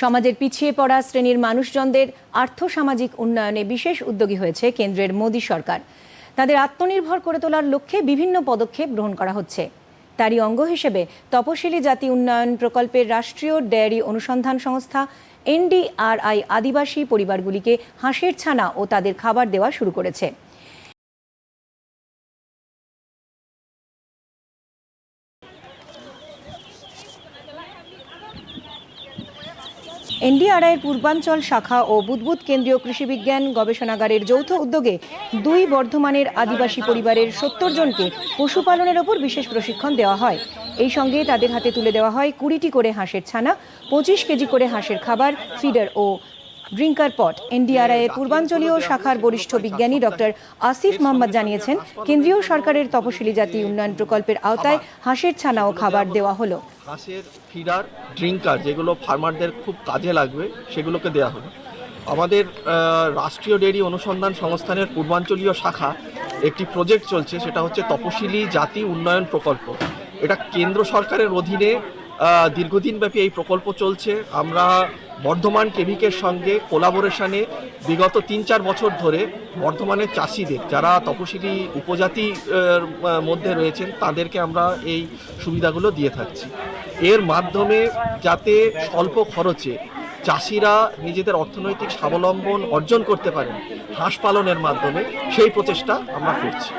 সমাজের পিছিয়ে পড়া শ্রেণির মানুষজনদের আর্থসামাজিক উন্নয়নে বিশেষ উদ্যোগী হয়েছে কেন্দ্রের মোদী সরকার। তাদের আত্মনির্ভর করে তোলার লক্ষ্যে বিভিন্ন পদক্ষেপ গ্রহণ করা হচ্ছে। তারই অঙ্গ হিসেবে তপশিলি জাতি উন্নয়ন প্রকল্পের রাষ্ট্রীয় ডেয়ারি অনুসন্ধান সংস্থা এনডিআরআই আদিবাসী পরিবারগুলিকে হাঁসের ছানা ও তাদের খাবার দেওয়া শুরু করেছে। এনডিআরআইয়ের পূর্বাঞ্চল শাখা ও বুদবুদ কেন্দ্রীয় কৃষি বিজ্ঞান গবেষণাগারের যৌথ উদ্যোগে দুই বর্ধমানের আদিবাসী পরিবারের সত্তর জনকে পশুপালনের ওপর বিশেষ প্রশিক্ষণ দেওয়া হয়। এই সঙ্গে তাদের হাতে তুলে দেওয়া হয় কুড়িটি করে হাঁসের ছানা, পঁচিশ কেজি করে হাঁসের খাবার, ফিডার ও ড্রিঙ্কার পট। এনডিআরআই এর পূর্বাঞ্চলীয় শাখার বরিষ্ঠ বিজ্ঞানী ডক্টর আসিফ মোহাম্মদ জানিয়েছেন, কেন্দ্রীয় সরকারের তপশিলি জাতি উন্নয়ন প্রকল্পের আওতায় হাঁসের ছানা ও খাবার দেওয়া হলো। হাঁসের ফিডার ড্রিঙ্কার যেগুলো ফার্মারদের খুব কাজে লাগবে, সেগুলোকে দেওয়া হলো। আমাদের রাষ্ট্রীয় ডেয়ারি অনুসন্ধান সংস্থানের পূর্বাঞ্চলীয় শাখা একটি প্রজেক্ট চলছে, সেটা হচ্ছে তপশিলি জাতি উন্নয়ন প্রকল্প। এটা কেন্দ্র সরকারের অধীনে দীর্ঘদিনব্যাপী এই প্রকল্প চলছে। আমরা বর্ধমান কেভিকের সঙ্গে কোলাবোরেশনে বিগত তিন চার বছর ধরে বর্ধমানের চাষিদের, যারা তপশিলি উপজাতি মধ্যে রয়েছেন, তাদেরকে আমরা এই সুবিধাগুলো দিয়ে থাকছি। এর মাধ্যমে যাতে স্বল্প খরচে চাষিরা নিজেদের অর্থনৈতিক স্বাবলম্বন অর্জন করতে পারেন হাঁস পালনের মাধ্যমে, সেই প্রচেষ্টা আমরা করছি।